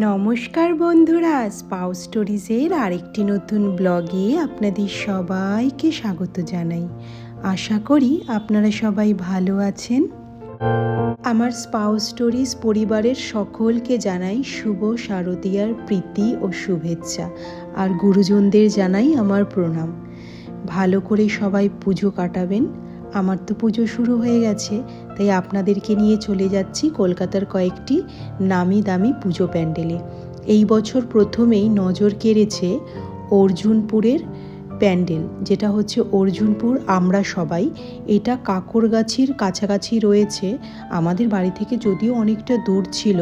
নমস্কার বন্ধুরা স্পাউ স্টোরিজের আরেকটি নতুন ব্লগে আপনাদের সবাইকে স্বাগত জানাই। আশা করি আপনারা সবাই ভালো আছেন। আমার স্পাউ স্টোরিজ পরিবারের সকলকে জানাই শুভ শারদীয়ার প্রীতি ও শুভেচ্ছা, আর গুরুজনদের জানাই আমার প্রণাম। ভালো করে সবাই পুজো কাটাবেন। আমার তো পুজো শুরু হয়ে গেছে, তাই আপনাদেরকে নিয়ে চলে যাচ্ছি কলকাতার কয়েকটি নামি দামি পুজো প্যান্ডেলে। এই বছর প্রথমেই নজর কেড়েছে অর্জুনপুরের প্যান্ডেল, যেটা হচ্ছে অর্জুনপুর আমরা সবাই। এটা কাকরগাছির কাছাকাছি রয়েছে, আমাদের বাড়ি থেকে যদিও অনেকটা দূর ছিল,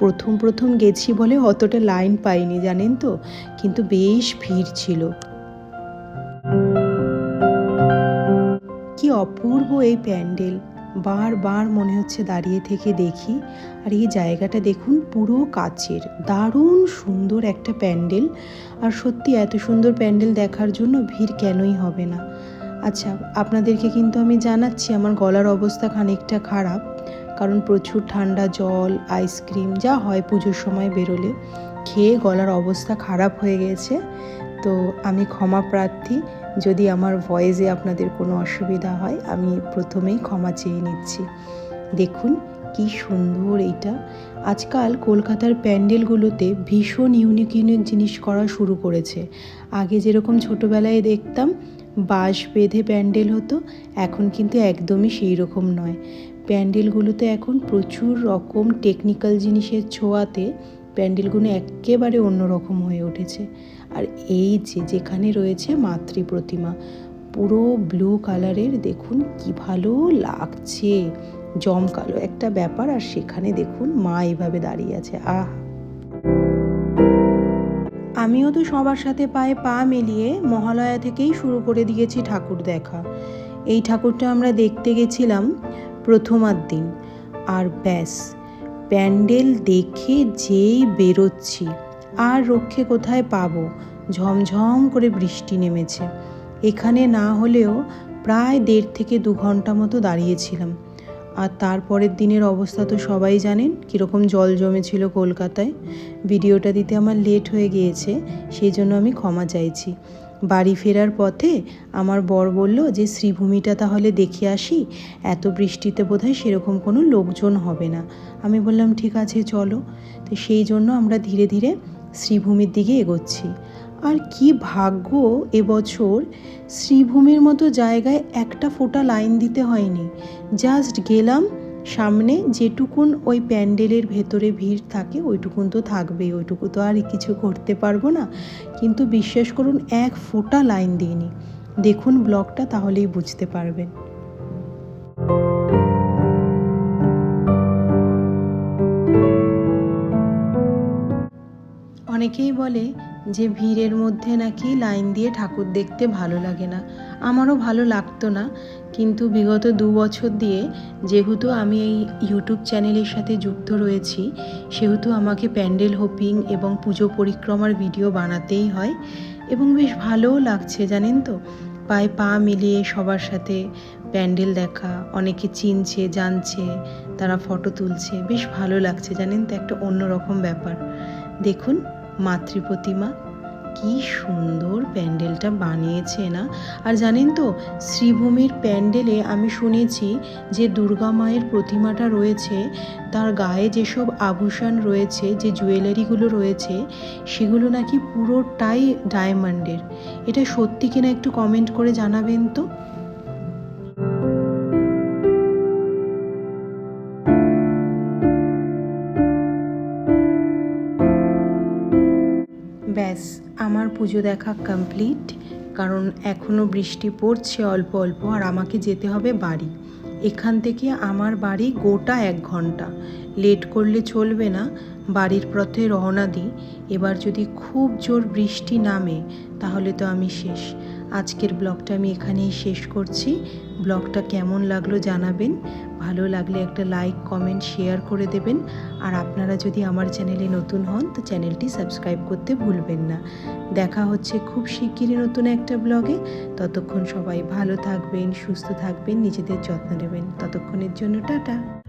প্রথম প্রথম গেছি বলে অতটা লাইন পাইনি, জানেন তো? কিন্তু বেশ ভিড় ছিল। অপূর্ব এই প্যান্ডেল। বারবার মনে হচ্ছে দাঁড়িয়ে থেকে দেখি। আর এই জায়গাটা দেখুন, পুরো কাচের। দারুণ সুন্দর একটা প্যান্ডেল। আর সত্যি এত সুন্দর প্যান্ডেল দেখার জন্য ভিড় কেনই হবে না। আচ্ছা আপনাদেরকে কিন্তু আমি জানাচ্ছি, আমার গলার অবস্থা খানিকটা খারাপ। কারণ প্রচুর ঠান্ডা, জল, আইসক্রিম, যা হয় পুজোর সময় বেরোলে। খেয়ে গলার অবস্থা খারাপ হয়ে গেছে। তো আমি ক্ষমা প্রার্থী। যদি আমার ভয়েসে আপনাদের কোনো অসুবিধা হয়, আমি প্রথমেই ক্ষমা চেয়ে নিচ্ছি। দেখুন কি সুন্দর এইটা আজকাল কলকাতার প্যান্ডেলগুলোতে ভীষণ ইউনিক ইউনিক জিনিস করা শুরু করেছে। আগে যেরকম ছোটোবেলায় দেখতাম বাঁশ বেঁধে প্যান্ডেল হতো, এখন কিন্তু একদমই সেই রকম নয়। প্যান্ডেলগুলোতে এখন প্রচুর রকম টেকনিক্যাল জিনিসের ছোঁয়াতে প্যান্ডেলগুলো একেবারে অন্যরকম হয়ে উঠেছে। আর এই যে যেখানে রয়েছে মাতৃ প্রতিমা, পুরো ব্লু কালারের, দেখুন কি ভালো লাগছে। জমকালো একটা ব্যাপার, আর সেখানে দেখুন মা এইভাবে দাঁড়িয়ে আছে। আহ! আমিও তো সবার সাথে পায়ে পা মিলিয়ে মহালয়া থেকেই শুরু করে দিয়েছি ঠাকুর দেখা। এই ঠাকুরটা আমরা দেখতে গেছিলাম প্রথমার দিন। আর ব্যাস প্যান্ডেল দেখে যেই বেরোচ্ছি, আর রক্ষে কোথায় পাবো? ঝমঝম করে বৃষ্টি নেমেছে। এখানে না হলেও প্রায় দেড় থেকে দু ঘণ্টা মতো দাঁড়িয়েছিলাম। আর তারপরের দিনের অবস্থা তো সবাই জানেন, কীরকম জল জমেছিল কলকাতায়। ভিডিওটা দিতে আমার লেট হয়ে গিয়েছে, সেই জন্য আমি ক্ষমা চাইছি। বাড়ি ফেরার পথে আমার বর বলল যে, শ্রীভূমিটা তাহলে দেখে আসি। এত বৃষ্টিতে বোধহয় সেরকম কোনো লোকজন হবে না। আমি বললাম, ঠিক আছে, চলো। তো সেই জন্য আমরা ধীরে ধীরে শ্রীভূমির দিকে এগোচ্ছি। আর কি ভাগ্য এবছর শ্রীভূমির মতো জায়গায় একটা ফোঁটা লাইন দিতে হয়নি। জাস্ট গেলাম সামনে যেটুকুন ওই প্যান্ডেলের ভেতরে ভিড় থাকে, ওইটুকুন তো থাকবেই, ওইটুকু তো আর কিছু করতে পারব না। কিন্তু বিশ্বাস করুন, এক ফোঁটা লাইন দিইনি। দেখুন ব্লগটা, তাহলেই বুঝতে পারবেন। অনেকেই বলে যে ভিড়ের মধ্যে নাকি লাইন দিয়ে ঠাকুর দেখতে ভালো লাগে না। আমারও ভালো লাগতো না। কিন্তু বিগত দু বছর দিয়ে যেহেতু আমি এই ইউটিউব চ্যানেলের সাথে যুক্ত রয়েছি, সেহেতু আমাকে প্যান্ডেল হোপিং এবং পুজো পরিক্রমার ভিডিও বানাতেই হয় এবং বেশ ভালোও লাগছে, জানেন তো? পায়ে পা মিলিয়ে সবার সাথে প্যান্ডেল দেখা, অনেকে চিনছে, জানছে, তারা ফটো তুলছে, বেশ ভালো লাগছে, জানেন তো? একটা অন্যরকম ব্যাপার। দেখুন মাতৃ প্রতিমা কি সুন্দর প্যান্ডেলটা বানিয়েছে না? আর জানেন তো, শ্রীভূমির প্যান্ডেলে আমি শুনেছি যে দুর্গা মায়ের প্রতিমাটা রয়েছে, তার গায়ে যেসব আভূষণ রয়েছে, যে জুয়েলারিগুলো রয়েছে, সেগুলো নাকি পুরোটাই ডায়মন্ডের। এটা সত্যি কিনা একটু কমেন্ট করে জানাবেন তো? ব্যাস, আমার পুজো দেখা কমপ্লিট কারণ এখনও বৃষ্টি পড়ছে অল্প অল্প আর আমাকে যেতে হবে বাড়ি। এখান থেকে আমার বাড়ি গোটা এক ঘণ্টা। লেট করলে চলবে না, বাড়ির পথে রওনা দিই। এবার যদি খুব জোর বৃষ্টি নামে, তাহলে তো আমি শেষ। আজকের ব্লগটা আমি এখানেই শেষ করছি। ব্লগটা কেমন লাগল জানাবেন। ভালো লাগলে একটা লাইক, কমেন্ট, শেয়ার করে দেবেন। আর আপনারা যদি আমার চ্যানেলে নতুন হন, তো চ্যানেলটি সাবস্ক্রাইব করতে ভুলবেন না। দেখা হচ্ছে খুব শিগগিরই নতুন একটা ব্লগে। ততক্ষণ সবাই ভালো থাকবেন, সুস্থ থাকবেন, নিজেদের যত্ন নেবেন। ততক্ষণের জন্য টাটা।